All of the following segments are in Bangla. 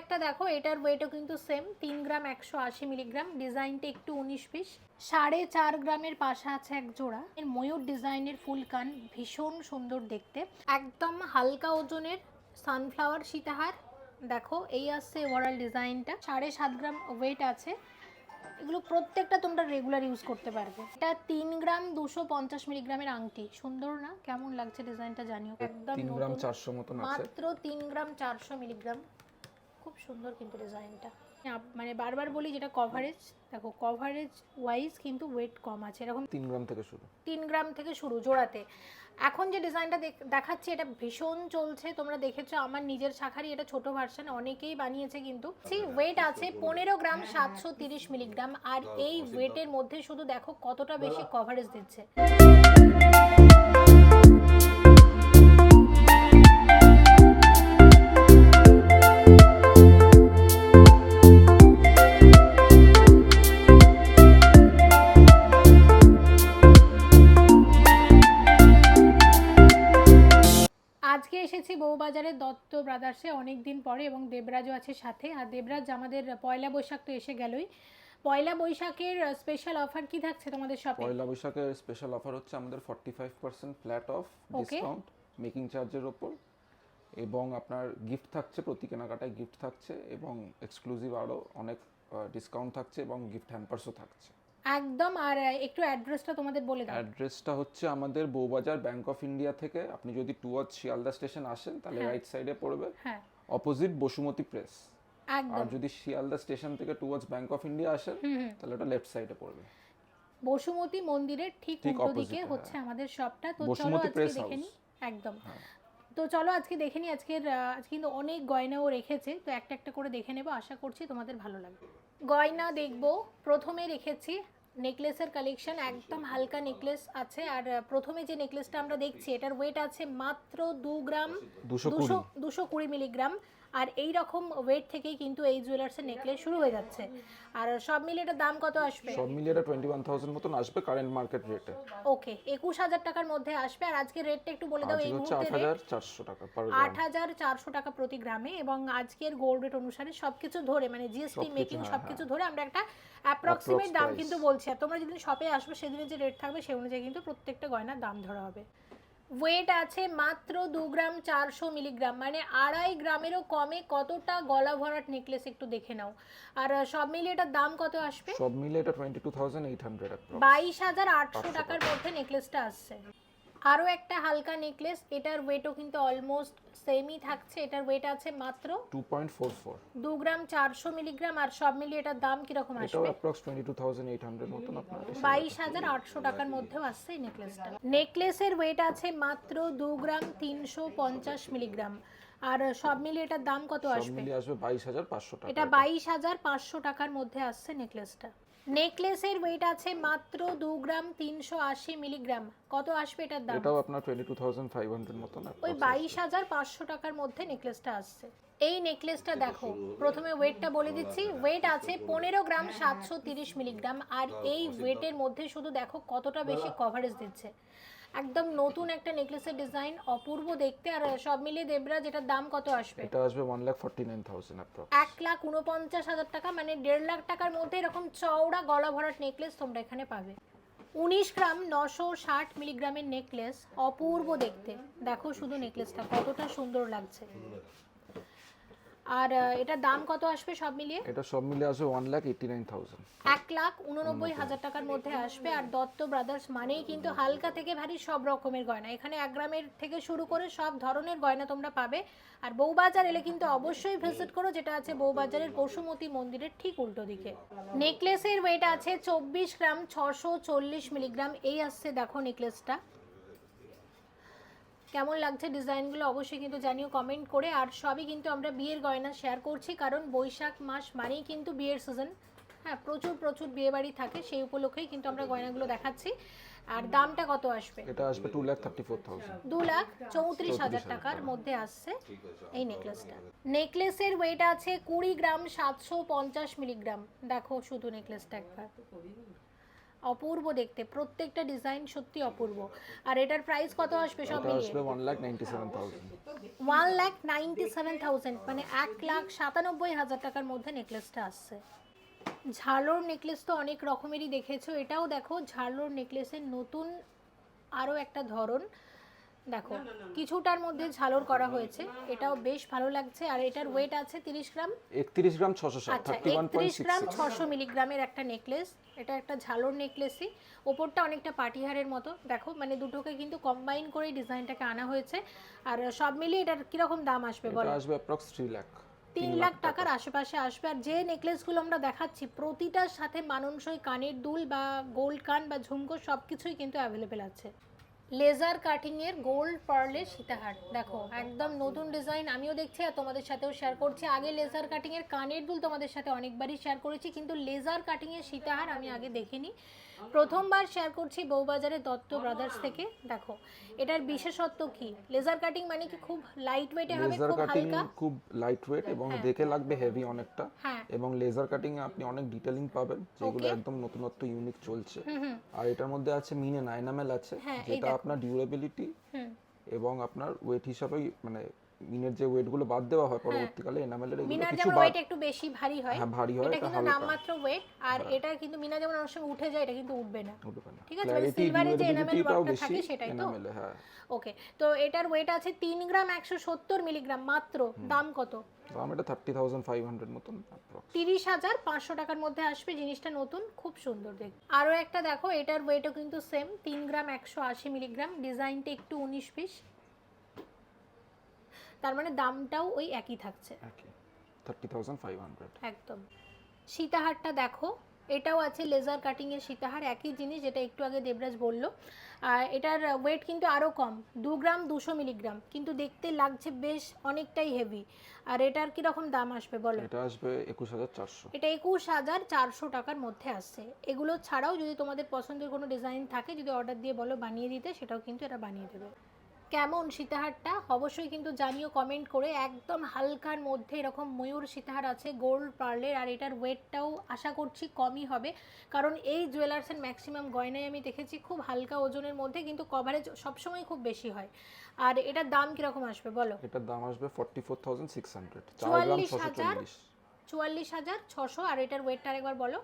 একটা দেখো এটার ওয়েটও কিন্তু সেম তিন গ্রাম একশো আশি মিলিগ্রাম ডিজাইনটা একটু উনিশ পিস সাড়ে চার গ্রামের পাশে আছে এক জোড়া। এর ময়ূর ডিজাইনের ফুল কান ভীষণ সুন্দর দেখতে। একদম হালকা ওজনের সানফ্লাওয়ার সীতাহার। দেখো এই আসছে ওভারঅল ডিজাইনটা সাড়ে সাত গ্রাম ওয়েট আছে। এগুলো প্রত্যেকটা তোমরা রেগুলার ইউজ করতে পারবে। এটা তিন গ্রাম দুশো পঞ্চাশ মিলিগ্রামের আংটি। সুন্দর না? কেমন লাগছে ডিজাইনটা জানিও। একদম মাত্র তিন গ্রাম চারশো মিলিগ্রাম খুব সুন্দর কিন্তু ডিজাইনটা। মানে বারবার বলি যেটা কভারেজ দেখো কভারেজ ওয়াইজ কিন্তু ওয়েট কম আছে। এরকম তিন গ্রাম থেকে শুরু। তিন গ্রাম থেকে শুরু জোড়াতে। এখন যে ডিজাইনটা দেখাচ্ছি এটা ভীষণ চলছে। তোমরা দেখেছ আমার নিজের শাখারই এটা ছোট ভার্সন অনেকেই বানিয়েছে কিন্তু। ওয়েট আছে পনেরো গ্রাম সাতশো তিরিশ মিলিগ্রাম আর এই ওয়েটের মধ্যে শুধু দেখো কতটা বেশি কভারেজ দিচ্ছে। ব্রাদার্সে অনেক দিন পরে এবং দেবরাজও আছে সাথে। আর দেবরাজ আমাদের পয়লা বৈশাখ তো এসে গেলই। পয়লা বৈশাখের স্পেশাল অফার কি থাকছে তোমাদের শপে পয়লা বৈশাখের স্পেশাল অফার হচ্ছে আমাদের forty five percent flat off discount making চার্জের ওপর। এবং আপনার গিফট থাকছে প্রতি কেনাকাটায় গিফট থাকছে এবং এক্সক্লুসিভ আরও অনেক ডিসকাউন্ট থাকছে এবং গিফট হ্যাম্পার্সও থাকছে। একদম আর একটু অ্যাড্রেসটা তোমাদের বলে দাও। অ্যাড্রেসটা হচ্ছে আমাদের বউবাজার ব্যাংক অফ ইন্ডিয়া থেকে। আপনি যদি টুয়ার্ড শিয়ালদা স্টেশন আসেন তাহলে রাইট সাইডে পড়বে। হ্যাঁ। অপোজিট বসুমতী প্রেস আর যদি শিয়ালদা স্টেশন থেকে টুয়ার্ডস ব্যাংক অফ ইন্ডিয়া আসেন তাহলে ওটা লেফট সাইডে পড়বে। বসুমতী মন্দিরের ঠিক উল্টো দিকে হ্যাঁ। হচ্ছে আমাদের শপটা তো চলো আজকে দেখে। নিই একদম। তো চলো আজকে দেখে নিই আজকের আজকে কিন্তু অনেক গয়নাও রেখেছে। তো একটা একটা করে দেখে নেব। আশা করছি তোমাদের ভালো লাগবে। গয়না দেখব। প্রথমে রেখেছি নেকলেসের কালেকশন একদম হালকা নেকলেস আছে। আর প্রথমে যে নেকলেসটা আমরা দেখছি এটার ওয়েট আছে মাত্র দু গ্রাম দুশো দুশো কুড়ি মিলিগ্রাম আর এই রকম ওয়েট থেকেই কিন্তু এই জুয়েলার্সের নেকলেস শুরু হয়ে যাচ্ছে। আর সব মিলিয়ে এটার দাম কত আসবে? সব মিলিয়ে এটা টোয়েন্টি ওয়ান থাউজেন্ড মতন আসবে কারেন্ট মার্কেট রেটে ওকে একুশ হাজার টাকার মধ্যে আসবে। আর আজকে রেটটা একটু বলে দাও এই মুহূর্তে আট হাজার চারশো টাকা পার আট হাজার চারশো টাকা প্রতি গ্রামে এবং আজকের গোল্ড রেট অনুসারে সবকিছু ধরে মানে জিএসটি মেকিং হ্যাঁ, সবকিছু ধরে আমরা একটা অ্যাপ্রক্সিমেট দাম কিন্তু বলছি। আর তোমরা যেদিন শপে আসবে সেদিনে যে রেট থাকবে সেই অনুযায়ী কিন্তু প্রত্যেকটা গয়নার দাম ধরা হবে। ওয়েট আছে মাত্র দু গ্রাম চারশো মিলিগ্রাম। মানে আড়াই গ্রামেরও কমে কতটা গলা ভরাট নেকলেস একটু দেখে নাও। আর সব মিলিয়ে এটার দাম কত আসবে? সব মিলিয়ে এটা twenty two thousand eight hundred বাইশ হাজার আটশো টাকার মধ্যে নেকলেসটা আসছে। আরও একটা হালকা নেকলেস এটার ওয়েটও কিন্তু অলমোস্ট সেমই থাকছে এটার ওয়েট আছে মাত্র টু পয়েন্ট ফোর ফোর দু গ্রাম চারশো মিলিগ্রাম আর সব মিলিয়ে এটার দাম কীরকম এটাও আসবে? Approx twenty two thousand eight hundred মতন আপনার এসে বাইশ হাজার আটশো টাকার মধ্যেও আসছে এই নেকলেসটা নেকলেসের ওয়েট আছে মাত্র দু গ্রাম তিনশো পঞ্চাশ মিলিগ্রাম আর সব মিলিয়ে এটার দাম কত সব আসবে? মিলিয়ে আসবে বাইশ হাজার পাঁচশো টাকা। এটা বাইশ হাজার পাঁচশো টাকার মধ্যে আসছে নেকলেসটা নেকলেসের ওয়েট আছে মাত্র দু গ্রাম তিনশো আশি মিলিগ্রাম। কত আসবে এটার দাম? এটাও আপনার twenty two thousand five hundred মতন ওই বাইশ হাজার পাঁচশো টাকার মধ্যে নেকলেসটা আসছে। এই নেকলেসটা দেখো প্রথমে ওয়েটটা বলে দিচ্ছি। ওয়েট আছে পনেরো গ্রাম সাতশো তিরিশ মিলিগ্রাম। আর এই ওয়েটের মধ্যে শুধু দেখো কতটা বেশি কভারেজ দিচ্ছে। একদম নতুন একটা নেকলেসের ডিজাইন অপূর্ব দেখতে। আর সব মিলিয়ে দেবরা যেটার দাম কত আসবে? এটা আসবে one lakh forty nine thousand approx এক লাখ উনপঞ্চাশ হাজার টাকা মানে দেড় লাখ টাকার মধ্যে এরকম চওড়া গলা ভরাট নেকলেস তোমরা এখানে পাবে। উনিশ গ্রাম নশো ষাট মিলিগ্রামের নেকলেস অপূর্ব দেখতে। দেখো শুধু নেকলেসটা কতটা সুন্দর লাগছে। আর এটার দাম কত আসবে সব মিলিয়ে? এটা সব মিলিয়ে আসবে one lakh eighty nine thousand এক লাখ উননব্বই হাজার টাকার মধ্যে আসবে। আর দত্ত ব্রাদার্স মানেই কিন্তু হালকা থেকে ভারী সব রকমের গয়না। এখানে এক গ্রামের থেকে শুরু করে সব ধরনের গয়না তোমরা পাবে। আর বউবাজার এলে কিন্তু অবশ্যই ভিজিট করো যেটা আছে বউবাজারের পশুমতি মন্দিরের ঠিক উল্টো দিকে। নেকলেসের ওয়েট আছে চব্বিশ গ্রাম ছশো চল্লিশ মিলিগ্রাম। এই আসছে দেখো নেকলেসটা কেমন লাগছে ডিজাইনগুলো অবশ্যই কিন্তু জানিও কমেন্ট করে। আর সবই কিন্তু আমরা বিয়ের গয়না শেয়ার করছি কারণ বৈশাখ মাস মানেই কিন্তু বিয়ের সিজন হ্যাঁ প্রচুর প্রচুর বিয়ে বাড়ি থাকে সেই উপলক্ষেই কিন্তু আমরা গয়নাগুলো দেখাচ্ছি। আর দামটা কত আসবে? এটা আসবে two lakh thirty four thousand দু লাখ চৌত্রিশ হাজার টাকার মধ্যে আসছে এই নেকলেসটা নেকলেসের ওয়েট আছে কুড়ি গ্রাম সাতশো পঞ্চাশ মিলিগ্রাম দেখো শুধু নেকলেসটা একবার। অপূর্ব দেখতে প্রত্যেকটা ডিজাইন সত্যি অপূর্ব। আর এটার প্রাইস কত আসবে সব আসবে one lakh ninety seven thousand one lakh ninety seven thousand মানে এক লাখ সাতানব্বই হাজার টাকার মধ্যে নেকলেসটা আসছে। ঝালোর নেকলেস তো অনেক রকমেরই দেখেছ। এটাও দেখো ঝালোর নেকলেসের নতুন আরও একটা ধরন। দেখো কিছুটার মধ্যে ঝালর করা হয়েছে এটাও বেশ ভালো লাগছে আর এটার ওয়েট আছে তিরিশ গ্রাম? একত্রিশ গ্রাম ছশো ষাট আচ্ছা থার্টি ওয়ান পয়েন্ট একত্রিশ সিক্স গ্রাম ছশো মিলিগ্রামের একটা নেকলেস এটা একটা ঝালর নেকলেসই ওপরটা অনেকটা পাটিহারের মতো। দেখো মানে দুটোকে কিন্তু কম্বাইন করে ডিজাইনটাকে আনা হয়েছে। আর সব মিলিয়ে এটার কীরকম দাম আসবে বলো? আসবে অ্যাপ্রক্স থ্রি লাখ তিন লাখ টাকার আশেপাশে আসবে। আর যে নেকলেসগুলো আমরা দেখাচ্ছি প্রতিটার সাথে মানানসই কানের দুল বা গোল্ড কান বা ঝুমকো সব কিছুই কিন্তু অ্যাভেলেবেল আছে। লেজার কাটিংয়ের গোল্ড পার্লের সীতাহার। দেখো, একদম নতুন ডিজাইন আমিও দেখছি আর তোমাদের সাথেও শেয়ার করছি। আগে লেজার কাটিংয়ের কানের দুল তোমাদের সাথে অনেকবারই শেয়ার করেছি, কিন্তু লেজার কাটিংয়ের সীতাহার আমি আগে দেখিনি। প্রথমবার শেয়ার করছি বউবাজারের দত্ত ব্রাদার্স থেকে। দেখো এটার বিশেষত্ব কি? লেজার কাটিং মানে কি খুব লাইট ওয়েটে হবে লেজার খুব কাটিং হালকা? খুব লাইট ওয়েট এবং দেখে লাগবে হেভি অনেকটা। হ্যাঁ। এবং লেজার কাটিং এ আপনি অনেক ডিটেলিং পাবেন যেগুলো একদম নতুনত্ব ইউনিক চলছে। আর এটার মধ্যে আছে মিনে নাইন এম আছে হ্যাঁ, যেটা আপনার ডিউরেবিলিটি এবং আপনার ওয়েট হিসাবে মানে মিনের যে ওয়েটগুলো বাদ দেওয়া হয় পরবর্তীকালে এনামেলের এগুলো মিনার যেমন ওয়েট একটু বেশি ভারী হয় হ্যাঁ ভারী হয় এটা কিন্তু নামমাত্র ওয়েট আর এটা কিন্তু মিনা যেমন অনেক সময় উঠে যায় এটা কিন্তু উঠবে না। উঠবে না। ঠিক আছে, মানে এর যে enamel ডিউরেবিলিটিটাও থাকে সেটাই তো? এনামেলে হ্যাঁ। ওকে তো এটার ওয়েট আছে তিন গ্রাম একশো সত্তর মিলিগ্রাম মাত্র দাম কত? দাম এটা থার্টি থাউজেন্ড ফাইভ হান্ড্রেড মতন approx। তিরিশ হাজার পাঁচশো টাকার মধ্যে আসবে জিনিসটা নতুন খুব সুন্দর দেখ আরও একটা দেখো এটার ওয়েটও কিন্তু সেম তিন গ্রাম একশো আশি মিলিগ্রাম ডিজাইনটা একটু উনিশ পিস তার মানে দামটাও ওই একই থাকছে। থার্টি থাউজেন্ড ফাইভ হান্ড্রেড একদম। সীতাহারটা দেখো এটাও আছে লেজার কাটিং এর সীতাহার একই জিনিস যেটা একটু আগে দেবরাজ বলল। আর এটার ওয়েট কিন্তু আরও কম দু গ্রাম দুশো মিলিগ্রাম কিন্তু দেখতে লাগছে বেশ অনেকটাই হেভি আর এটার কীরকম দাম আসবে বলো? এটা আসবে একুশ হাজার চারশো। এটা একুশ হাজার চারশো টাকার মধ্যে আসছে। এগুলো ছাড়াও যদি তোমাদের পছন্দের কোনো ডিজাইন থাকে যদি অর্ডার দিয়ে বলো বানিয়ে দিতে সেটাও কিন্তু এটা বানিয়ে দেবে। কেমন সীতাহারটা? অবশ্যই কিন্তু জানিও কমেন্ট করে। একদম হালকার মধ্যে এরকম ময়ূর সীতাহার আছে গোল্ড পার্লের আর এটার ওয়েটটাও আশা করছি কমই হবে। কারণ এই জুয়েলার্সের ম্যাক্সিমাম গয়নায় আমি দেখেছি খুব হালকা ওজনের মধ্যে কিন্তু কভারেজ সবসময় খুব বেশি হয়। আর এটার দাম কীরকম আসবে বলো? এটার দাম আসবে forty four thousand six hundred চুয়াল্লিশ হাজার চুয়াল্লিশ হাজার ছশো আর এটার ওয়েটটা আরেকবার বলো?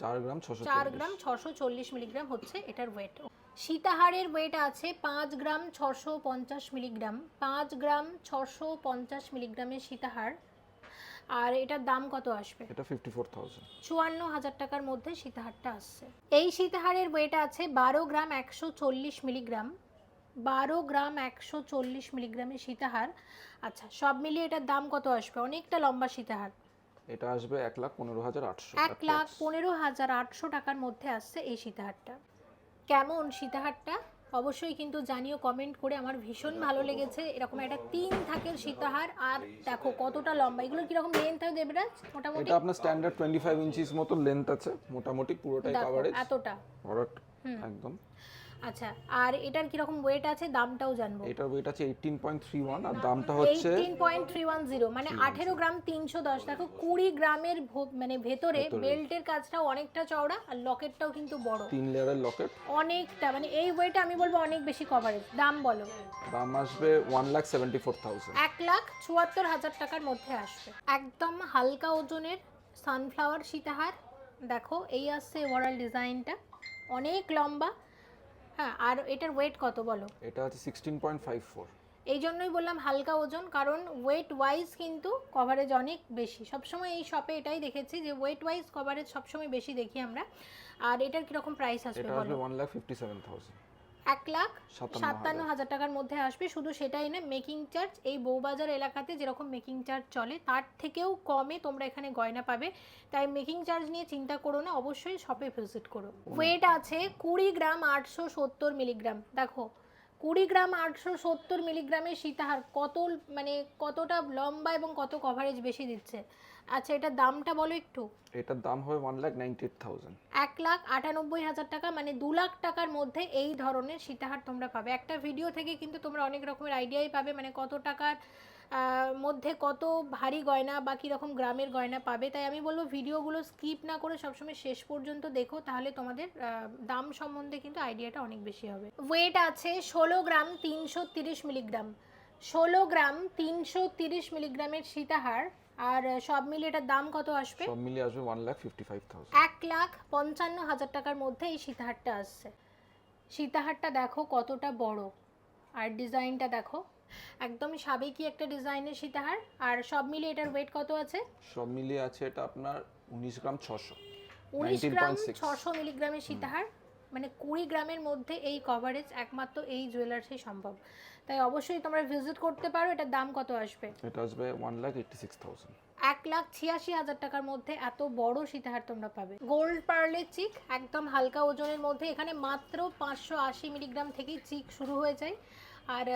চার গ্রাম ছশো চার গ্রাম ছশো চল্লিশ মিলিগ্রাম হচ্ছে এটার ওয়েট। সীতাহারের ওয়েট আছে পাঁচ গ্রাম ছশো পঞ্চাশ মিলিগ্রাম পাঁচ গ্রাম ছশো পঞ্চাশ মিলিগ্রামের সীতাহার। আর এটার দাম কত আসবে? এটা ফিফটি ফোর থাউজেন্ড চুয়ান্ন হাজার টাকার মধ্যে সীতাহারটা আসছে। এই সীতাহারের ওয়েট আছে বারো গ্রাম একশো চল্লিশ মিলিগ্রাম বারো গ্রাম একশো চল্লিশ মিলিগ্রামের সীতাহার। আচ্ছা সব মিলিয়ে এটার দাম কত আসবে? অনেকটা লম্বা সীতাহার। এটা আসবে এক লাখ পনেরো হাজার আটশো। এক লাখ পনেরো হাজার আটশো টাকার মধ্যে আসছে এই সীতাহারটা। কেমন সীতাহারটা? অবশ্যই কিন্তু জানিও কমেন্ট করে আমার ভীষণ ভালো লেগেছে। এরকম একটা তিন থাকের সীতাহার আর দেখো কতটা লম্বা। এগুলো কীরকম লেন্থ হয় দেবরাজ? মোটামুটি? এটা আপনার স্ট্যান্ডার্ড টোয়েন্টি ফাইভ ইঞ্চিস মতো লেন্থ আছে। মোটামুটি পুরোটাই কভারেজ এতটা। ভরাট একদম। আচ্ছা আর এটার কীরকম ওয়েট আছে? দামটাও জানব। এটার ওয়েট আছে এইটিন পয়েন্ট থ্রি ওয়ান আর দামটা হচ্ছে eighteen point three one zero মানে আঠেরো গ্রাম তিনশো দশ। দেখো কুড়ি গ্রামের ভো- মানে ভেতরে বেল্টের কাজটাও অনেকটা চওড়া আর লকেটটাও কিন্তু বড়। তিন লেয়ারের লকেট অনেকটা মানে এই ওয়েটে আমি বলব অনেক বেশি কভারেজ দাম বলো। দাম আসবে one lakh seventy four thousand এক লাখ চুয়াত্তর হাজার টাকার মধ্যে আসবে। একদম হালকা ওজনের সানফ্লাওয়ার সীতাহার। দেখো এই আসছে ওভারঅল ডিজাইনটা অনেক লম্বা হ্যাঁ আর এটার ওয়েট কত বলো? এটা হচ্ছে সিক্সটিন পয়েন্ট ফাইভ ফোর এই জন্যই বললাম হালকা ওজন কারণ ওয়েট ওয়াইজ কিন্তু কভারেজ অনেক বেশি। সবসময় এই শপে এটাই দেখেছি যে ওয়েট ওয়াইজ কভারেজ সবসময় বেশি দেখি আমরা। আর এটার কীরকম প্রাইস আসবে এটা বলো? আসবে one lakh fifty seven thousand এক লাখ সাতান্ন হাজার। টাকার মধ্যে আসবে। শুধু সেটাই না মেকিং চার্জ এই বউবাজার এলাকাতে যেরকম মেকিং চার্জ চলে তার থেকেও কমে তোমরা এখানে গয়না পাবে। তাই মেকিং চার্জ নিয়ে চিন্তা করো না অবশ্যই শপে ভিজিট করো। ওয়েট আছে কুড়ি গ্রাম আটশো সত্তর মিলিগ্রাম দেখো কুড়ি গ্রাম আটশো সত্তর মিলিগ্রামের সীতাহার কত মানে কতটা লম্বা এবং কত কভারেজ বেশি দিচ্ছে। আচ্ছা এটার দামটা বলো একটু। এটার দাম হবে ওয়ান লাখ নাইনটি থাউজেন্ড এক লাখ আটানব্বই হাজার টাকা মানে দু লাখ টাকার মধ্যে এই ধরনের সীতাহার তোমরা পাবে। একটা ভিডিও থেকে কিন্তু তোমরা অনেক রকমের আইডিয়াই পাবে মানে কত টাকার মধ্যে কত ভারী গয়না বা কীরকম গ্রামের গয়না পাবে। তাই আমি বলব ভিডিওগুলো স্কিপ না করে সবসময় শেষ পর্যন্ত দেখো তাহলে তোমাদের দাম সম্বন্ধে কিন্তু আইডিয়াটা অনেক বেশি হবে। ওয়েট আছে ষোলো গ্রাম তিনশো তিরিশ মিলিগ্রাম। ষোলো গ্রাম তিনশো তিরিশ মিলিগ্রামের সীতাহার আর সব মিলিয়ে এটার দাম কত আসবে? সব মিলিয়ে আসবে one lakh fifty five thousand এক লাখ পঞ্চান্ন হাজার টাকার মধ্যে এই সীতাহারটা আসছে। সীতাহারটা দেখো কতটা বড়। আর ডিজাইনটা দেখো একদম সাবেকি একটা ডিজাইনের সীতাহার। আর সব মিলিয়ে এটার ওয়েট কত আছে? সব মিলিয়ে আছে এটা আপনার উনিশ গ্রাম ছশো। উনিশ গ্রাম 19.6 ছশো মিলিগ্রামের সীতাহার। মানে কুড়ি গ্রামের মধ্যে এই কভারেজ একমাত্র এই জুয়েলার্সই সম্ভব। তাই অবশ্যই তোমরা ভিজিট করতে পারো এটার দাম কত আসবে? এটা আসবে one lakh eighty six thousand এক লাখ ছিয়াশি হাজার টাকার মধ্যে এত বড় সীতাহার তোমরা পাবে। গোল্ড পার্লের চিক একদম হালকা ওজনের মধ্যে এখানে মাত্র পাঁচশো আশি মিলিগ্রাম থেকেই চিক শুরু হয়ে যায়। আর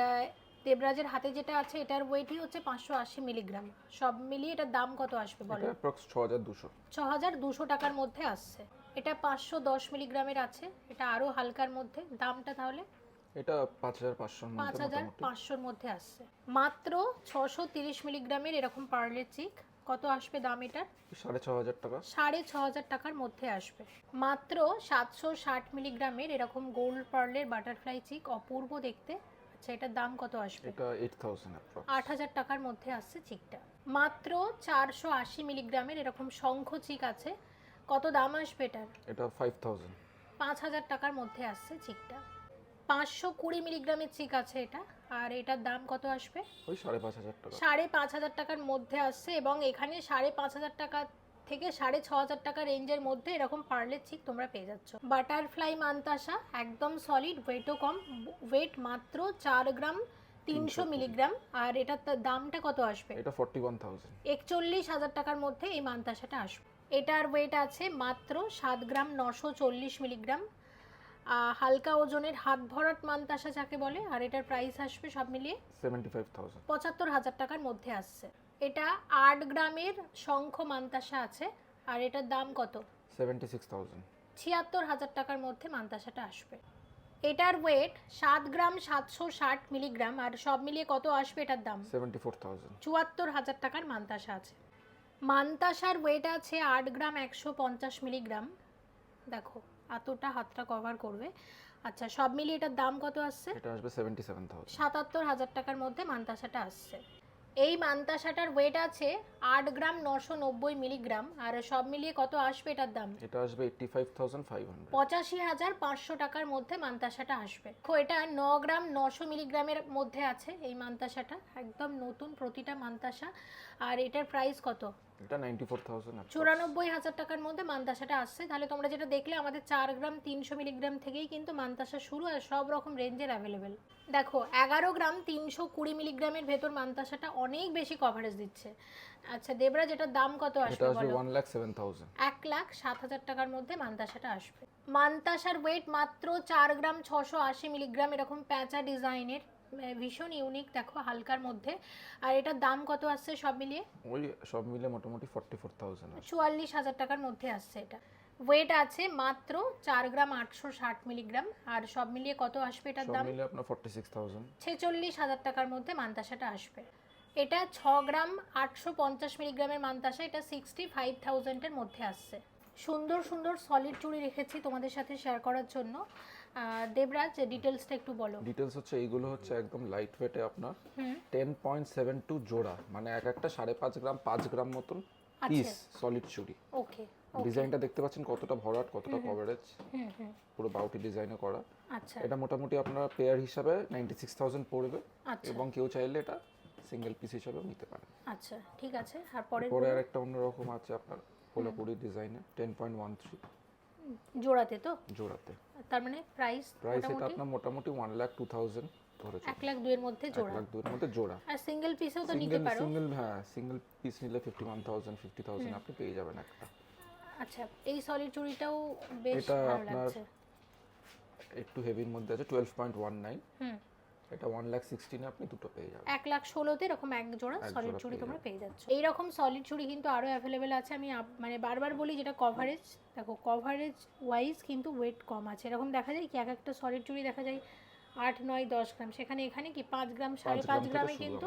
দেবরাজের হাতে যেটা আছে এটার ওয়েটই হচ্ছে পাঁচশো আশি মিলিগ্রাম সব মিলিয়ে এটার দাম কত আসবে বলো? অ্যাপ্রক্স ছ হাজার দুশো। ছ হাজার দুশো টাকার মধ্যে আসছে। এটা পাঁচশো দশ মিলিগ্রামের আছে। এটা আরও হালকার মধ্যে। দামটা তাহলে? এটা পাঁচ হাজার পাঁচশোর পাঁচ মধ্যে হাজার মোটামুটি। পাঁচশোর মধ্যে আসছে। মাত্র ছশো তিরিশ মিলিগ্রামের এরকম পার্লের চিক। কত আসবে দাম এটার? সাড়ে ছ হাজার টাকা। সাড়ে ছ হাজার টাকার মধ্যে আসবে। মাত্র সাতশো ষাট মিলিগ্রামের এরকম গোল্ড পার্লের বাটারফ্লাই চিক অপূর্ব দেখতে। আচ্ছা এটার দাম কত আসবে? এটা এইট থাউজেন্ড অ্যাপ্রক্স আট হাজার টাকার মধ্যে আসছে চিকটা। মাত্র চারশো আশি মিলিগ্রামের এরকম শঙ্খ চিক আছে। কত দাম আসবে এটার? এটা ফাইভ থাউজেন্ড পাঁচ হাজার টাকার মধ্যে আসছে চিকটা। পাঁচশো কুড়ি মিলিগ্রামের চিক আছে এটা। আর এটার দাম কত আসবে? ওই সাড়ে পাঁচ হাজার টাকা। সাড়ে পাঁচ হাজার টাকার মধ্যে আসছে এবং এখানে সাড়ে পাঁচ হাজার টাকা থেকে সাড়ে ছ হাজার টাকা রেঞ্জের মধ্যে এরকম পার্লের চিক তোমরা পেয়ে যাচ্ছ। বাটারফ্লাই মান্তাসা একদম সলিড ওয়েটও কম ওয়েট মাত্র চার গ্রাম তিনশো মিলিগ্রাম। আর এটার দামটা কত আসবে? এটা ফর্টি ওয়ান থাউজেন্ড একচল্লিশ হাজার টাকার মধ্যে এই মান্তাসাটা আসবে। এটার ওয়েট আছে মাত্র সাত গ্রাম নশো চল্লিশ মিলিগ্রাম। হালকা ওজনের হাত ভরাট মান্তাসা যাকে বলে আর এটার প্রাইস আসবে সব মিলিয়ে সেভেন্টি ফাইভ থাউজেন্ড পঁচাত্তর হাজার টাকার মধ্যে আসছে। এটা আট গ্রামের শঙ্খ মানতাসা আছে আর এটার দাম কত? সেভেন্টি সিক্স থাউজেন্ড ছিয়াত্তর হাজার টাকার মধ্যে মান্তাসাটা আসবে। এটার ওয়েট সাত গ্রাম সাতশো ষাট মিলিগ্রাম আর সব মিলিয়ে কত আসবে এটার দাম? সেভেন্টি ফোর থাউজেন্ড চুয়াত্তর হাজার টাকার মান্তাসা আছে। মান্তাসার ওয়েট আছে আট গ্রাম একশো পঞ্চাশ মিলিগ্রাম দেখো এতটা হাতটা কভার করবে। আচ্ছা সব মিলিয়ে এটার দাম কত আসছে? এটা আসবে সেভেন্টি সেভেন থাউজেন্ড সাতাত্তর হাজার টাকার মধ্যে মান্তাসাটা আসছে। এই মান্তাসাটার ওয়েট আছে আট গ্রাম নশো নব্বই মিলিগ্রাম আর সব মিলিয়ে কত আসবে এটার দাম? এটা আসবে eighty five thousand five hundred পঁচাশি হাজার পাঁচশো টাকার মধ্যে মান্তাসাটা আসবে। দেখো এটা ন গ্রাম নশো মিলিগ্রামের মধ্যে আছে এই মান্তাসাটা। একদম নতুন প্রতিটা মান্তাসা। আর এটার প্রাইস কত? এটা নাইনটি ফোর থাউজেন্ড চুরানব্বই হাজার টাকার মধ্যে মান্তাসাটা আসছে। তাহলে তোমরা যেটা দেখলে আমাদের চার গ্রাম তিনশো মিলিগ্রাম থেকেই কিন্তু মান্তাসা শুরু আর সব রকম রেঞ্জের অ্যাভেলেবেল দেখো এগারো গ্রাম তিনশো কুড়ি মিলিগ্রামের ভেতর মান্তাসাটা অনেক বেশি কভারেজ দিচ্ছে। আচ্ছা দেবরা যেটার দাম কত এটা আসবে বলো? ওয়ান লাখ সেভেন থাউজেন্ড এক লাখ সাত হাজার টাকার মধ্যে মান্তাসাটা আসবে। মান্তাসার ওয়েট মাত্র চার গ্রাম ছশো আশি মিলিগ্রাম এরকম প্যাঁচা ডিজাইনের ভীষণ ইউনিক দেখো হালকার মধ্যে। আর এটার দাম কত আসছে সব মিলিয়ে? ওই সব মিলে মোটামুটি ফর্টি ফোর থাউজেন্ড চুয়াল্লিশ হাজার টাকার মধ্যে আসছে এটা। ওয়েট আছে মাত্র চার গ্রাম আটশো ষাট মিলিগ্রাম আর সব মিলিয়ে কত আসবে এটার সব দাম? মিলে আপনার ফর্টি সিক্স থাউজেন্ড ছেচল্লিশ হাজার টাকার মধ্যে মান্তাসাটা আসবে। এটা ছ গ্রাম আটশো পঞ্চাশ মিলিগ্রামের মান্তাসা এটা সিক্সটি ফাইভ থাউজেন্ডের মধ্যে আসছে। সুন্দর সুন্দর সলিড চুড়ি রেখেছি তোমাদের সাথে শেয়ার করার জন্য। দেবরাজ ডিটেলসটা একটু বলো। ডিটেলস হচ্ছে এইগুলো হচ্ছে একদম লাইট ওয়েটে আপনার টেন পয়েন্ট সেভেন টু জোড়া মানে এক একটা সাড়ে পাঁচ গ্রাম পাঁচ গ্রাম মতন পিস সলিড চুড়ি। ওকে ডিজাইনটা দেখতে পাচ্ছেন কতটা ভরাট কতটা কভারেজ পুরো বাউটি ডিজাইনে করা। আচ্ছা। এটা মোটামুটি আপনার পেয়ার হিসাবে নাইনটি সিক্স থাউজেন্ড পড়বে আচ্ছা। এবং কেউ চাইলে এটা সিঙ্গেল পিস হিসাবেও নিতে পারেন। আচ্ছা ঠিক আছে। আর পরে আর একটা অন্যরকম আছে আপনার কোলাপুরি ডিজাইনে টেন পয়েন্ট ওয়ান থ্রি জোড়াতে তো? জোড়াতে। তার মানে প্রাইস প্রাইস এটা আপনার মোটামুটি ওয়ান লাখ টু থাউজেন্ড ধরে এক লাখ এর মধ্যে এক জোড়া। লাখ দুয়ের মধ্যে জোড়া। আর সিঙ্গেল পিসেও তো নিতে পারো। সিঙ্গেল হ্যাঁ সিঙ্গেল পিস নিলে fifty one thousand fifty thousand আপনি পেয়ে যাবেন একটা। আচ্ছা এই সলিড চুড়িটাও বেশ এটা ভালো আপনার লাগছে। একটু হেভির মধ্যে আছে twelve point one nine hmm. এটা ওয়ান লাখ সিক্সটিনে আপনি দুটো পেয়ে যাবেন। এক লাখ ষোলোতে এরকম এক জোড়া সলিড চুড়ি তোমরা পেয়ে যাচ্ছ। এইরকম সলিড চুড়ি কিন্তু আরও অ্যাভেলেবেল আছে। আমি মানে বারবার বলি যেটা কভারেজ দেখো কভারেজ ওয়াইজ কিন্তু ওয়েট কম আছে। এরকম দেখা যায় কি এক একটা সলিড চুড়ি দেখা যায় আট নয় দশ গ্রাম। সেখানে এখানে কি পাঁচ গ্রাম সাড়ে পাঁচ গ্রামে কিন্তু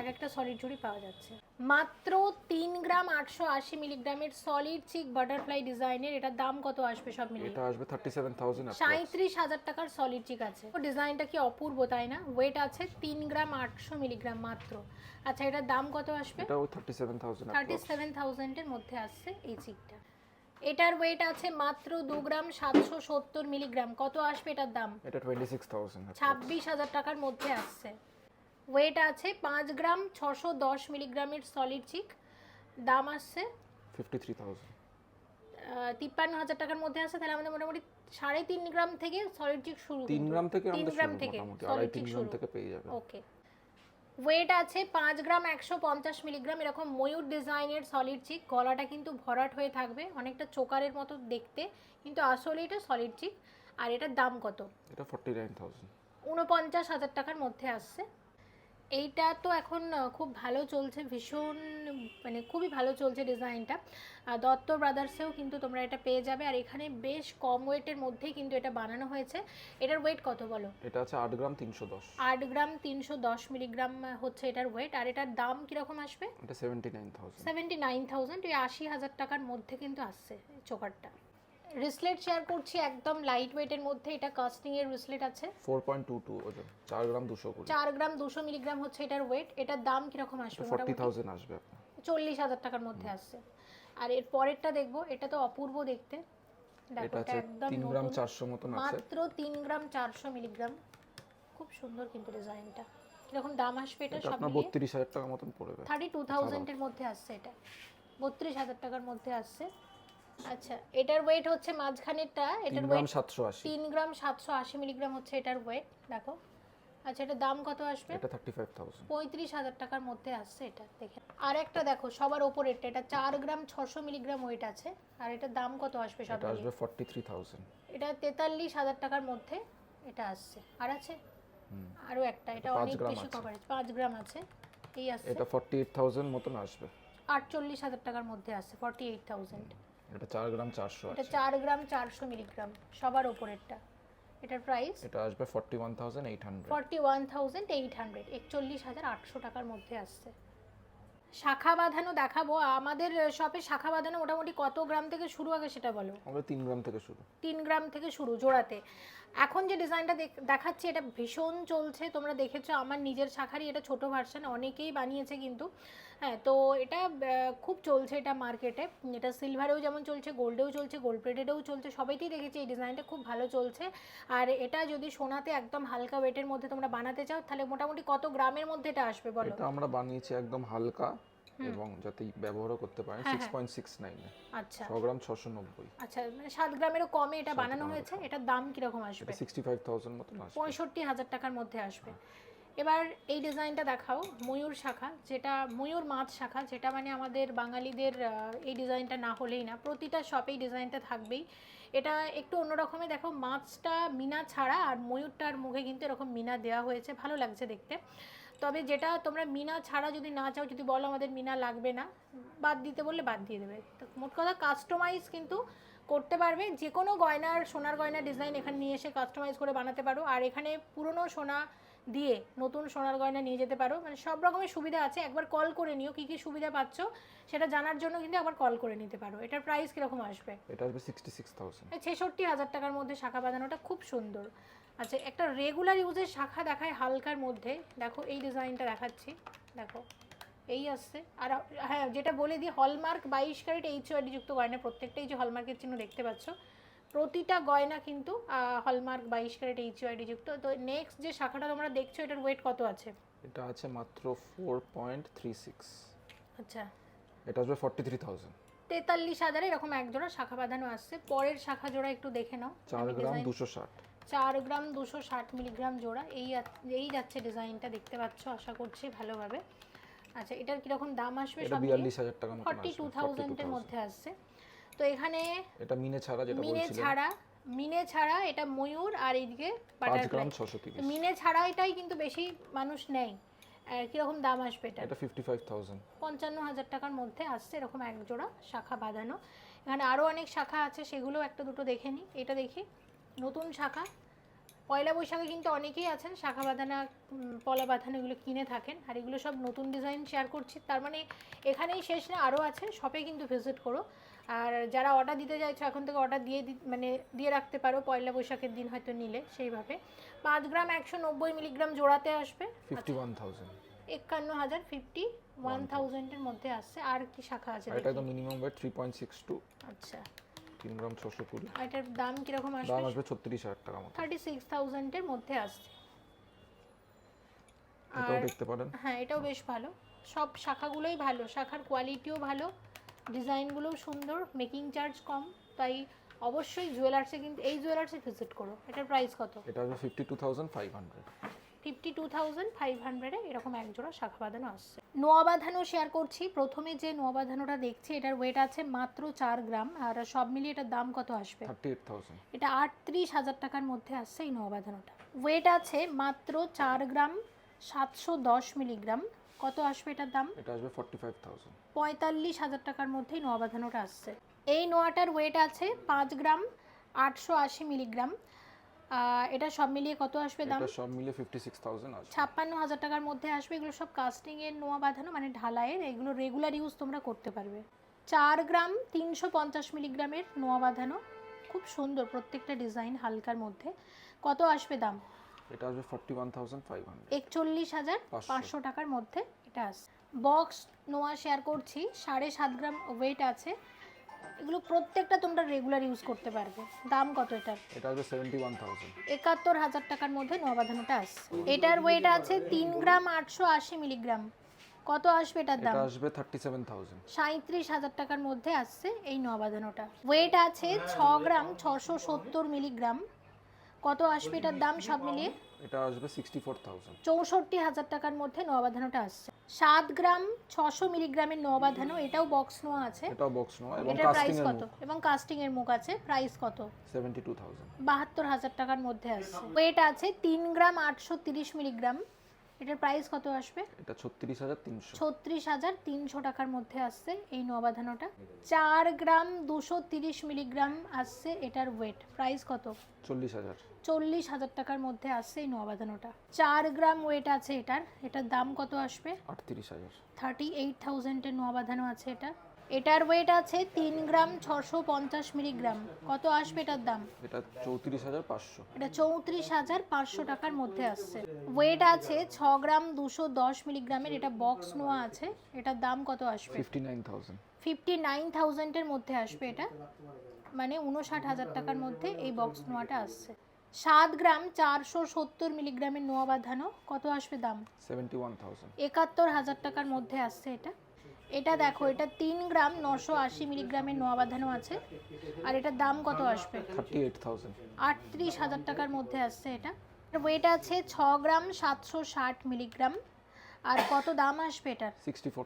এক একটা সলিড ঝুড়ি পাওয়া যাচ্ছে। মাত্র তিন গ্রাম আটশো আশি মিলিগ্রামের সলিড চিক বাটারফ্লাই ডিজাইনের এটার দাম কত আসবে সব মিলিয়ে? এটা আসবে থার্টি সেভেন থাউজেন্ড সাঁত্রিশ হাজার টাকার সলিড চিক আছে। ডিজাইনটা কি অপূর্ব তাই না? ওয়েট আছে তিন গ্রাম আটশো মিলিগ্রাম মাত্র। আচ্ছা এটার দাম কত আসবে? Thirty seven thousand thirty seven থাউজেন্ডের মধ্যে আসছে এই চিকটা এটার ওয়েট আছে মাত্র দু গ্রাম সাতশো সত্তর মিলিগ্রাম। কত আসবে এটার দাম? এটা টোয়েন্টি সিক্স থাউজেন্ড ছাব্বিশ হাজার টাকার মধ্যে আসছে। ওয়েট আছে পাঁচ গ্রাম ছশো দশ মিলিগ্রামের সলিড চিক দাম আসছে ফিফটি থ্রি থাউজেন্ড তিপ্পান্ন হাজার টাকার মধ্যে আসছে। তাহলে আমাদের মোটামুটি সাড়ে তিন গ্রাম থেকে সলিড চিক শুরু তিন গ্রাম থেকে তিন গ্রাম থেকে তিন গ্রাম শুরু। থেকে পেয়ে যাবে। ওকে ওয়েট আছে পাঁচ গ্রাম একশো পঞ্চাশ মিলিগ্রাম। এরকম ময়ূর ডিজাইনের সলিড চিক গলাটা কিন্তু ভরাট হয়ে থাকবে অনেকটা চোকারের মতো দেখতে কিন্তু আসলে এটা সলিড চিক আর এটার দাম কত? এটা ফর্টি নাইন থাউজেন্ড উনপঞ্চাশ হাজার টাকার মধ্যে আসছে। এইটা তো এখন খুব ভালো চলছে ভীষণ মানে খুবই ভালো চলছে ডিজাইনটা। আর দত্ত ব্রাদার্সেও কিন্তু তোমরা এটা পেয়ে যাবে। আর এখানে বেশ কম ওয়েটের মধ্যেই কিন্তু এটা বানানো হয়েছে। এটার ওয়েট কত বলো? এটা আছে আট গ্রাম তিনশো দশ। আট গ্রাম তিনশো দশ মিলিগ্রাম হচ্ছে এটার ওয়েট। আর এটার দাম কীরকম আসবে? এটা seventy nine thousand seventy nine thousand ওই আশি হাজার টাকার মধ্যে কিন্তু আসছে চোকারটা। রিসলেট শেয়ার করছি একদম লাইট ওয়েটের মধ্যে এটা কাস্টিংয়ের রিসলেট আছে। ফোর পয়েন্ট টু টু ওজন চার গ্রাম দুশো কুড়ি। চার গ্রাম দুশো মিলিগ্রাম হচ্ছে এটার ওয়েট এটার দাম কীরকম আসবে ফর্টি মোটামুটি? থাউজেন্ড আসবে আপনার চল্লিশ হাজার টাকার মধ্যে আসছে। আর এর পরেরটা দেখব এটা তো অপূর্ব দেখতে। দেখো এটা একদম তিন গ্রাম নতুন। চারশো মতন আছে। মাত্র তিন গ্রাম চারশো মিলিগ্রাম খুব সুন্দর কিন্তু ডিজাইনটা। কীরকম দাম আসবে এটা সব আপনার বত্রিশ হাজার টাকার মতন পড়বে। থার্টি টু থাউজেন্ডের মধ্যে আসছে এটা। বত্রিশ হাজার টাকার মধ্যে আসছে। আচ্ছা এটার ওয়েট হচ্ছে মাঝখানেরটা এটার ওয়েট সাতশো আশি। তিন গ্রাম সাতশো আশি মিলিগ্রাম হচ্ছে এটার ওয়েট দেখো। আচ্ছা এটার দাম কত আসবে? এটা থার্টি ফাইভ থাউজেন্ড পঁয়ত্রিশ হাজার টাকার মধ্যে আসছে এটা দেখে আর একটা দেখো সবার ওপরেরটা এটা চার গ্রাম ছশো মিলিগ্রাম ওয়েট আছে আর এটার দাম কত আসবে সব এটা আসবে ফর্টি থ্রি থাউজেন্ড এটা তেতাল্লিশ হাজার টাকার মধ্যে এটা আসছে। আর আছে? আরও একটা এটা অনেক বেশি কভারেজ পাঁচ গ্রাম আছে এই আসছে। এটা ফর্টি এইট থাউজেন্ড মতন আসবে। আটচল্লিশ হাজার টাকার মধ্যে আসছে ফর্টি এইট থাউজেন্ড এটা চার গ্রাম চারশো এটা আছে। চার গ্রাম চারশো মিলিগ্রাম সবার ওপরেরটা। এটার প্রাইস এটা আসবে forty one thousand eight hundred forty one thousand eight hundred একচল্লিশ হাজার আটশো টাকার মধ্যে আসছে। শাখা বাঁধানো দেখাবো আমাদের শপে শাখা বাঁধানো মোটামুটি কত গ্রাম থেকে শুরু আগে সেটা বলো? আমরা তিন গ্রাম থেকে শুরু। তিন গ্রাম থেকে শুরু জোড়াতে। এখন যে ডিজাইনটা দেখাচ্ছি এটা ভীষণ চলছে তোমরা দেখেছ আমার নিজের শাখারই এটা ছোট ভার্সন অনেকেই বানিয়েছে কিন্তু। হ্যাঁ তো এটা খুব চলছে এটা মার্কেটে এটা সিলভারেও যেমন চলছে গোল্ডেও চলছে গোল্ড প্লেটেডেও চলছে সবাইতেই দেখেছি এই ডিজাইনটা খুব ভালো চলছে। আর এটা যদি সোনাতে একদম হালকা ওয়েটের মধ্যে তোমরা বানাতে চাও তাহলে মোটামুটি কত গ্রামের মধ্যে এটা আসবে বলো? এটা আমরা বানিয়েছি একদম হালকা এবং যাতে ব্যবহারও করতে পারেন হ্যাঁ, সিক্স পয়েন্ট সিক্স নাইন আচ্ছা। ছ গ্রাম ছশো নব্বই আচ্ছা মানে সাত গ্রামেরও কমে এটা বানানো হয়েছে এটার দাম আসবে? এটা সিক্সটি ফাইভ থাউজেন্ড মতন আসবে। পঁয়ষট্টি হাজার টাকার মধ্যে আসবে। এবার এই ডিজাইনটা দেখাও, ময়ূর শাখা, যেটা ময়ূর মাছ শাখা, যেটা মানে আমাদের বাঙালিদের এই ডিজাইনটা না হলেই না, প্রতিটা শপেই ডিজাইনটা থাকবেই। এটা একটু অন্যরকমে দেখো, মাছটা মিনা ছাড়া আর ময়ূরটার মুখে কিন্তু এরকম মিনা দেওয়া হয়েছে, ভালো লাগছে দেখতে। তবে যেটা তোমরা মিনা ছাড়া যদি না চাও, যদি বলো আমাদের মিনা লাগবে না, বাদ দিতে বললে বাদ দিয়ে দেবে। তো মোট কথা কাস্টমাইজ কিন্তু করতে পারবে যে কোনো গয়নার, সোনার গয়নার ডিজাইন এখানে নিয়ে এসে কাস্টমাইজ করে বানাতে পারো। আর এখানে পুরনো সোনা দিয়ে নতুন সোনার গয়না নিয়ে যেতে পারো। মানে সব রকমের সুবিধা আছে। একবার কল করে নিও কী কী সুবিধা পাচ্ছ। সেটা জানার জন্য কিন্তু একবার কল করে নিতে পারো। এটার প্রাইস কীরকম আসবে? এটা আসবে সিক্সটি সিক্স থাউজেন্ড ছেষট্টি হাজার টাকার মধ্যে শাখা বাঁধানোটা খুব সুন্দর। আচ্ছা একটা রেগুলার ইউজের শাখা দেখায় হালকার মধ্যে। দেখো এই ডিজাইনটা দেখাচ্ছি। দেখো এই আসছে। আর হ্যাঁ যেটা বলে দিই হলমার্ক বাইশ ক্যারেট এইচ ওয়াইডি যুক্ত গয়না। প্রত্যেকটাই যে হলমার্কের চিহ্ন দেখতে পাচ্ছ। প্রতিটা গয়না কিন্তু হলমার্ক বাইশ ক্যারেট এইচ ওয়াইডি যুক্ত। তো নেক্সট যে শাখাটা তোমরা দেখছ এটার ওয়েট কত আছে? এটা আছে মাত্র ফোর পয়েন্ট থ্রি সিক্স আচ্ছা। এটা আসবে ফর্টি থ্রি থাউজেন্ড তেতাল্লিশ হাজারে এরকম এক জোড়া শাখা বাঁধানো আসছে পরের শাখা জোড়া একটু দেখে নাও। চার গ্রাম দুশো ষাট। চার গ্রাম দুশো ষাট মিলিগ্রাম জোড়া। এই এই যাচ্ছে ডিজাইনটা দেখতে পাচ্ছ আশা করছি ভালোভাবে। আচ্ছা এটার কীরকম দাম আসবে সব বিয়াল্লিশ হাজার টাকা ফর্টি টু থাউজেন্ডের মধ্যে আসছে। তো এখানে এটা মিনে ছাড়া যেটা মিনে ছাড়া মিনে ছাড়া এটা ময়ূর আর এইদিকে বাটারফ্লাই মিনে ছাড়া এটাই কিন্তু বেশি মানুষ নেয়। কীরকম দাম আসবে এটা? এটা ফিফটি ফাইভ থাউজেন্ড পঞ্চান্ন হাজার টাকার মধ্যে আসছে এরকম এক জোড়া শাখা বাঁধানো। এখানে আরও অনেক শাখা আছে সেগুলো একটা দুটো দেখে নিই। এটা দেখি নতুন শাখা। পয়লা বৈশাখে কিন্তু অনেকেই আছেন শাখা বাঁধানা পলা বাঁধানো এগুলো কিনে থাকেন। আর এগুলো সব নতুন ডিজাইন শেয়ার করছি। তার মানে এখানেই শেষ না আরও আছে শপে কিন্তু ভিজিট করো। আর যারা অর্ডার দিতে চাইছো এখন থেকে অর্ডার দিয়ে মানে দিয়ে রাখতে পারো। পয়লা বৈশাখের দিন হয়তো নিলে সেইভাবে। পাঁচ গ্রাম একশো নব্বই মিলিগ্রাম জোড়াতে আসবে। ফিফটি ওয়ান থাউজেন্ড একান্ন হাজার ফিফটি ওয়ান থাউজেন্ডের মধ্যে আসছে। আর কি শাখা আছে এটা একদম minimum weight three point six two আচ্ছা। তিন গ্রাম ছশো কুড়ি। এটার দাম কীরকম দাম আসবে আসবে ছত্রিশ হাজার টাকা মতো। থার্টি সিক্স থাউজেন্ডের মধ্যে আসছে। এটাও আর দেখতে পারেন। হ্যাঁ এটাও বেশ ভালো। সব শাখাগুলোই ভালো। শাখার কোয়ালিটিও ভালো। ডিজাইনগুলোও সুন্দর মেকিং চার্জ কম তাই অবশ্যই জুয়েলার্সে কিন্তু এই জুয়েলার্সে ভিজিট করো। এটার প্রাইস কত? এটা আসবে fifty two thousand five hundred fifty two thousand five হান্ড্রেডে এরকম এক জোড়া শাখা বাঁধানো আসছে। নোয়া বাঁধানো শেয়ার করছি। প্রথমে যে নোয়া বাঁধানোটা দেখছি এটার ওয়েট আছে মাত্র চার গ্রাম আর সব মিলিয়ে এটার দাম কত আসবে? থার্টি এইট থাউজেন্ড এটা আটত্রিশ হাজার টাকার মধ্যে আসছে এই নোয়া বাঁধানোটা। ওয়েট আছে মাত্র চার গ্রাম সাতশো দশ মিলিগ্রাম কত আসবে এটার দাম? এটা আসবে ফর্টি ফাইভ থাউজেন্ড পঁয়তাল্লিশ হাজার টাকার মধ্যেই নোয়া বাঁধানোটা আসছে। এই নোয়াটার ওয়েট আছে পাঁচ গ্রাম আটশো আশি মিলিগ্রাম। আহ, এটা সব মিলিয়ে কত আসবে দাম? এটা সব মিলিয়ে ফিফটি সিক্স থাউজেন্ড আসবে। ছাপ্পান্ন হাজার টাকার মধ্যে আসবে। এগুলো সব কাস্টিং এর নোয়া বাঁধানো মানে ঢালাইয়ের এগুলো রেগুলার ইউজ তোমরা করতে পারবে। চার গ্রাম তিনশো পঞ্চাশ মিলিগ্রামের নোয়া বাঁধানো। খুব সুন্দর প্রত্যেকটা ডিজাইন হালকার মধ্যে। কত আসবে দাম? এটা আসবে forty one thousand five hundred একচল্লিশ হাজার পাঁচশো। পাঁচশো। টাকার মধ্যে এটা আসছে। বক্স নোয়া শেয়ার করছি সাড়ে সাত গ্রাম ওয়েট আছে। এগুলো প্রত্যেকটা তোমরা রেগুলার ইউজ করতে পারবে। দাম কত এটার? এটা আসবে একাত্তর হাজার টাকার মধ্যে নোয়া বাঁধানোটা আসছে। এটার ওয়েট আছে তিন গ্রাম আটশো আশি মিলিগ্রাম। কত আসবে এটার দাম? এটা আসবে থার্টি সেভেন থাউজেন্ড সাঁত্রিশ হাজার টাকার মধ্যে আসছে এই নোয়া বাঁধানোটা। ওয়েট আছে ছ গ্রাম ছশো সত্তর মিলিগ্রাম। কত আসবে এটার দাম সব মিলিয়ে? এটা আসবে সিক্সটি ফোর থাউজেন্ড চৌষট্টি হাজার টাকার মধ্যে নোয়া আসছে। সাত গ্রাম ছশো মিলিগ্রামের নোয়া বাঁধানো এটাও বক্স নোয়া আছে। এটাও বক্স নোয়া এবং এটার কাস্টিং প্রাইস কত? এবং কাস্টিং এর মুখ আছে। প্রাইস কত? সেভেন্টি টু থাউজেন্ড বাহাত্তর হাজার টাকার মধ্যে আসছে। ওয়েট আছে তিন গ্রাম আটশো তিরিশ মিলিগ্রাম। এটার প্রাইস কত আসবে? এটা ছত্রিশ হাজার তিনশো। ছত্রিশ হাজার তিনশো টাকার মধ্যে আসছে এই নবাধানোটা চার গ্রাম দুশো তিরিশ মিলিগ্রাম আসছে এটার ওয়েট প্রাইস কত? চল্লিশ হাজার। চল্লিশ হাজার টাকার মধ্যে আসছে এই নবাধানোটা চার গ্রাম ওয়েট আছে এটার। এটার দাম কত আসবে? আটত্রিশ হাজার। থার্টি এইট থাউজেন্ডের নবাধানো আছে এটা। এটার ওয়েট আছে তিন গ্রাম ছশো পঞ্চাশ মিলিগ্রাম। কত আসবে এটার দাম? এটা চৌত্রিশ হাজার পাঁচশো। এটা চৌত্রিশ হাজার পাঁচশো টাকার মধ্যে আসছে। ওয়েট আছে ছ গ্রাম দুশো দশ মিলিগ্রামের এটা বক্স নোয়া আছে। এটার দাম কত আসবে? Fifty nine thousand fifty nine থাউজেন্ডের মধ্যে আসবে এটা। মানে উনষাট হাজার টাকার মধ্যে এই বক্স নোয়াটা আসছে। সাত গ্রাম চারশো সত্তর মিলিগ্রামের নোয়া বাঁধানো কত আসবে দাম? সেভেন্টি ওয়ান থাউজেন্ড একাত্তর হাজার টাকার মধ্যে আসছে এটা। এটা দেখো এটা তিন গ্রাম নশো আশি মিলিগ্রামের নোয়া বাঁধানো আছে। আর এটার দাম কত আসবে? Thirty eight thousand. আটত্রিশ হাজার টাকার মধ্যে আসছে এটা। ওয়েট আছে ছ গ্রাম সাতশো ষাট মিলিগ্রাম। আর কত দাম আসবে এটার? সিক্সটি ফোর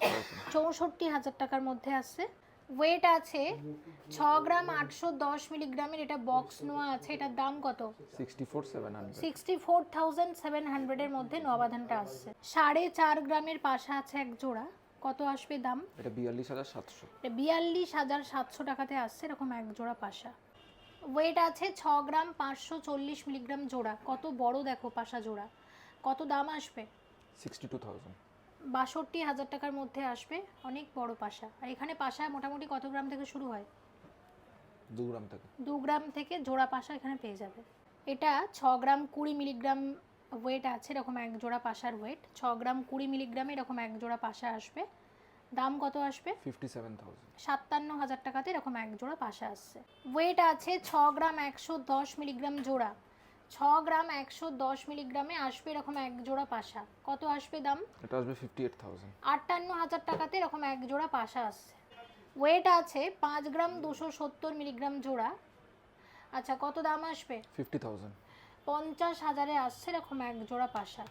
চৌষট্টি হাজার টাকার মধ্যে আসছে। ওয়েট আছে ছ গ্রাম আটশো দশ মিলিগ্রামের। এটা বক্স নোয়া আছে এটার দাম কত? Sixty four seven sixty four thousand seven হান্ড্রেডের মধ্যে নবাধানটা আসছে। সাড়ে চার গ্রামের পাশা আছে এক জোড়া। কত আসবে দাম? এটা বিয়াল্লিশ হাজার সাতশো। এটা বিয়াল্লিশ হাজার সাতশো টাকাতে আসছে এরকম এক জোড়া পাশা। ওয়েট আছে ছ গ্রাম পাঁচশো চল্লিশ মিলিগ্রাম জোড়া। কত বড় দেখো পাশা জোড়া। কত দাম আসবে? Sixty two thousand. বাষট্টি হাজার টাকার মধ্যে আসবে। অনেক বড় পাশা। আর এখানে পাশা মোটামুটি কত গ্রাম থেকে শুরু হয়? দু গ্রাম থেকে। দু গ্রাম থেকে জোড়া পাশা এখানে পেয়ে যাবে। এটা ছ গ্রাম কুড়ি মিলিগ্রাম ওয়েট আছে এরকম এক জোড়া পাশার ওয়েট ছ গ্রাম কুড়ি মিলিগ্রামে এরকম এক জোড়া পাশা আসবে। দাম কত আসবে? ফিফটি সেভেন থাউজেন্ড সাতান্ন হাজার টাকাতে এরকম এক জোড়া পাশা আসছে। ওয়েট আছে ছ গ্রাম একশো দশ মিলিগ্রাম জোড়া। ছ গ্রাম একশো দশ মিলিগ্রামে আসবে এরকম এক জোড়া পাশা। কত আসবে দাম? এটা আসবে ফিফটি এইট থাউজেন্ড আটান্ন হাজার টাকাতে এরকম এক জোড়া পাশা আসছে। ওয়েট আছে পাঁচ গ্রাম দুশো সত্তর মিলিগ্রাম জোড়া। আচ্ছা কত দাম আসবে? ফিফটি থাউজেন্ড পঞ্চাশ হাজারে আসছে এরকম এক জোড়া পাশা।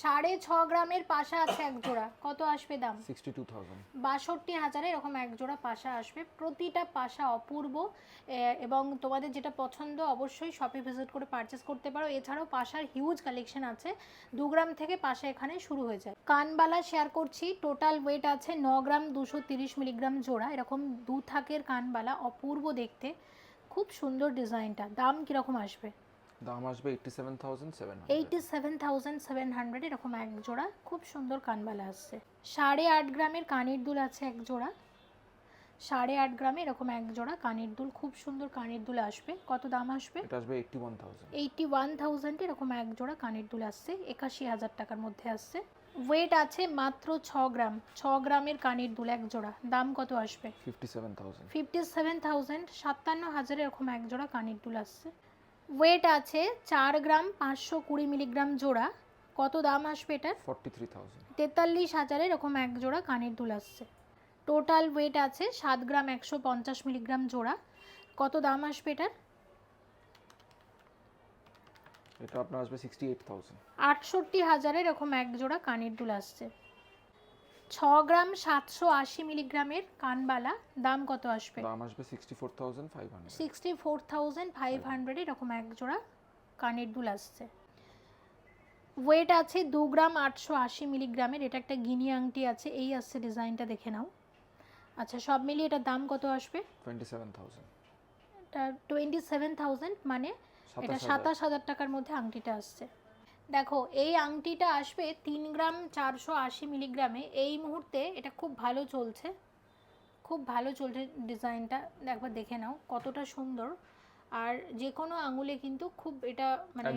সাড়ে ছ গ্রামের পাশা আছে এক জোড়া। কত আসবে দাম? সিক্সটি টু থাউজেন্ড বাষট্টি হাজারে এরকম এক জোড়া পাশা আসবে। প্রতিটা পাশা অপূর্ব এবং তোমাদের যেটা পছন্দ অবশ্যই শপে ভিজিট করে পারচেস করতে পারো। এছাড়াও পাশার হিউজ কালেকশন আছে। দু গ্রাম থেকে পাশা এখানে শুরু হয়ে যায়। কানবালা শেয়ার করছি। টোটাল ওয়েট আছে ন গ্রাম দুশো তিরিশ মিলিগ্রাম জোড়া। এরকম দু থাকের কানবালা অপূর্ব দেখতে। খুব সুন্দর ডিজাইনটা দাম কীরকম আসবে? দাম আসবে eighty seven thousand seven eighty seven thousand seven hundred এরকম এক জোড়া। খুব সুন্দর কানবালা আসছে। সাড়ে আট গ্রামের কানের দুল আছে এক জোড়া। সাড়ে আট গ্রামে এরকম এক জোড়া কানের দুল খুব সুন্দর কানের দুল আসবে। কত দাম আসবে? এটা আসবে eighty one thousand eighty one thousand এরকম এক জোড়া কানের দুল আসছে। একাশি হাজার টাকার মধ্যে আসছে। ওয়েট আছে মাত্র ছ গ্রাম। ছ গ্রামের কানের দুল এক জোড়া। দাম কত আসবে? Fifty seven thousand fifty seven thousand সাতান্ন হাজার এরকম এক জোড়া কানের দুল আসছে। ওয়েট আছে চার গ্রাম পাঁচশো কুড়ি মিলিগ্রাম জোড়া। কত দাম আসবে এটার? ফর্টি থ্রি থাউজেন্ড তেতাল্লিশ হাজারের এরকম এক জোড়া কানের দুল আসছে। টোটাল ওয়েট আছে সাত গ্রাম একশো পঞ্চাশ মিলিগ্রাম জোড়া। কত দাম আসবে এটার? এটা আপনার আসবে সিক্সটি এইট থাউজেন্ড আটষট্টি হাজারের এরকম এক জোড়া কানের দুল আসছে। ছ গ্রাম সাতশো আশি মিলিগ্রামের কানবালা দাম কত আসবে? দাম আসবে sixty four thousand five hundred sixty four thousand five hundred এরকম এক জোড়া কানের দুল আসছে। ওয়েট আছে দু গ্রাম আটশো আশি মিলিগ্রামের এটা একটা গিনি আংটি আছে এই আসছে ডিজাইনটা দেখে নাও। আচ্ছা সব মিলিয়ে এটার দাম কত আসবে? টোয়েন্টি সেভেন থাউজেন্ড এটা টোয়েন্টি সেভেন থাউজেন্ড মানে এটা সাতাশ হাজার। সাতাশ হাজার টাকার মধ্যে আংটিটা আসছে। দেখো এই আংটিটা আসবে তিন গ্রাম চারশো আশি মিলিগ্রামে। এই মুহূর্তে এটা খুব ভালো চলছে। খুব ভালো চলছে ডিজাইনটা। একবার দেখে নাও কতটা সুন্দর। আর যে কোনো আঙুলে কিন্তু খুব এটা মানে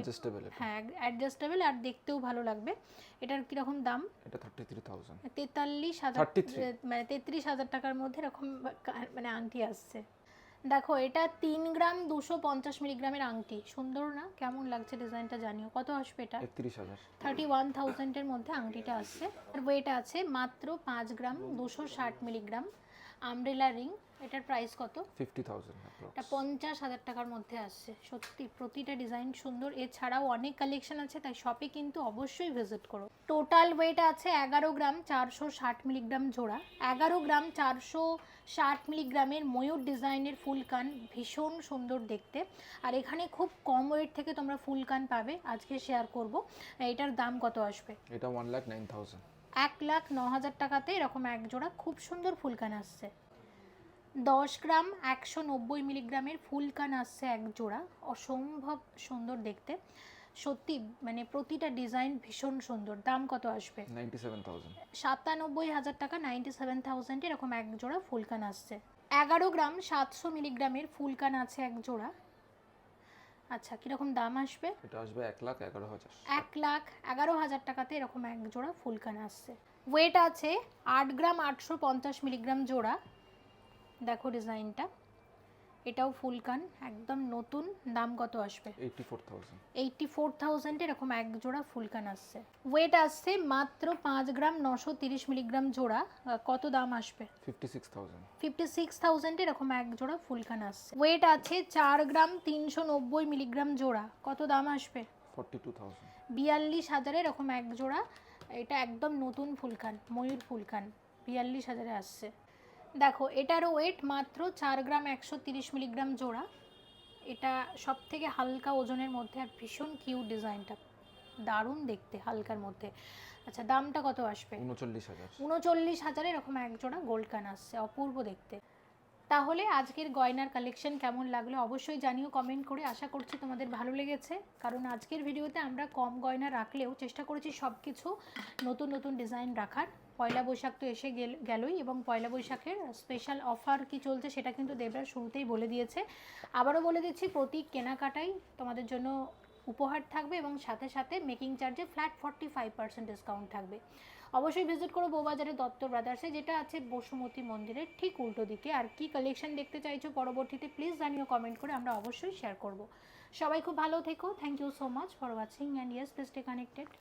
হ্যাঁ অ্যাডজাস্টেবল আর দেখতেও ভালো লাগবে। এটার কীরকম দাম? এটা থার্টি থ্রি থাউজেন্ড তেতাল্লিশ হাজার মানে তেত্রিশ হাজার টাকার মধ্যে এরকম মানে আংটি আসছে। দেখো এটা তিন গ্রাম দুশো পঞ্চাশ মিলিগ্রামের আংটি। সুন্দর না? কেমন লাগছে ডিজাইনটা জানিও? কত আসবে এটা? একত্রিশ হাজার। থার্টি ওয়ান থাউজেন্ডের মধ্যে আংটিটা আসছে। আর ওয়েট আছে মাত্র পাঁচ গ্রাম দুশো ষাট মিলিগ্রাম। আমব্রেলা রিং এটার প্রাইস কত? ফিফটি থাউজেন্ড এটা পঞ্চাশ হাজার টাকার মধ্যে আসছে। সত্যি প্রতিটা ডিজাইন সুন্দর। এছাড়াও অনেক কালেকশন আছে তাই শপে কিন্তু অবশ্যই ভিজিট করো। টোটাল ওয়েট আছে এগারো গ্রাম চারশো ষাট মিলিগ্রাম জোড়া। এগারো গ্রাম চারশো ষাট মিলিগ্রামের ময়ূর ডিজাইনের ফুল কান ভীষণ সুন্দর দেখতে। আর এখানে খুব কম ওয়েট থেকে তোমরা ফুল কান পাবে। আজকে শেয়ার করব। এটার দাম কত আসবে? এটা ওয়ান লাখ নাইন থাউজেন্ড এক লাখ ন হাজার টাকাতে এরকম এক জোড়া খুব সুন্দর ফুলকান আসছে। দশ গ্রাম একশো নব্বই মিলিগ্রামের ফুলকান আসছে এক জোড়া। অসম্ভব সুন্দর দেখতে। সত্যি মানে প্রতিটা ডিজাইন ভীষণ সুন্দর। দাম কত আসবে? সাতানব্বই হাজার টাকা নাইনটি সেভেন থাউজেন্ড এরকম এক জোড়া ফুলকান আসছে। এগারো গ্রাম সাতশো মিলিগ্রামের ফুলকান আছে এক জোড়া। আচ্ছা কীরকম দাম আসবে? এটা আসবে এক লাখ এগারো হাজার। এক লাখ এগারো হাজার টাকাতে এরকম এক জোড়া ফুলকান আসছে। ওয়েট আছে আট গ্রাম আটশো পঞ্চাশ মিলিগ্রাম জোড়া। দেখো ডিজাইনটা। এটাও ফুলকান একদম নতুন দাম কত আসবে? Eighty four thousand eighty four thousand এরকম এক জোড়া ফুলকান আসছে। ওয়েট আসছে মাত্র পাঁচ গ্রাম নশো তিরিশ মিলিগ্রাম জোড়া কত দাম আসবে? Fifty six thousand fifty six thousand এরকম এক জোড়া ফুলকান আসছে। ওয়েট আছে চার গ্রাম তিনশো নব্বই মিলিগ্রাম জোড়া কত দাম আসবে? ফর্টি টু থাউজেন্ড বিয়াল্লিশ হাজারে এরকম এক জোড়া এটা একদম নতুন ফুলকান ময়ূর ফুলকান বিয়াল্লিশ হাজারে আসছে। দেখো এটারও ওয়েট মাত্র চার গ্রাম একশো তিরিশ মিলিগ্রাম জোড়া। এটা সব থেকে হালকা ওজনের মধ্যে আর ভীষণ কিউট ডিজাইনটা। দারুণ দেখতে হালকার মধ্যে। আচ্ছা দামটা কত আসবে? উনচল্লিশ হাজার। উনচল্লিশ হাজারে এরকম এক জোড়া গোল্ড কান আসছে অপূর্ব দেখতে। তাহলে আজকের গয়নার কালেকশন কেমন লাগল অবশ্যই জানিও কমেন্ট করে। আশা করছি তোমাদের ভালো লেগেছে। কারণ আজকের ভিডিওতে আমরা কম গয়না রাখলেও চেষ্টা করেছি সব কিছু নতুন নতুন ডিজাইন রাখার। পয়লা বৈশাখ তো এসে গেল, গেলই এবং পয়লা বৈশাখের স্পেশাল অফার কি চলছে সেটা কিন্তু দেবরা শুরুতেই বলে দিয়েছে। আবারও বলে দিচ্ছি, প্রতি কেনাকাটাই তোমাদের জন্য উপহার থাকবে এবং সাথে সাথে মেকিং চার্জে flat forty five percent discount থাকবে। অবশ্যই ভিজিট করো বৌবাজারের দত্ত ব্রাদার্সে যেটা আছে বসুমতী মন্দিরের ঠিক উল্টো দিকে। আর কি কালেকশন দেখতে চাইছো পরবর্তীতে প্লিজ জানিও কমেন্ট করে আমরা অবশ্যই শেয়ার করব। সবাই খুব ভালো থেকো। Thank you so much for watching and yes please stay connected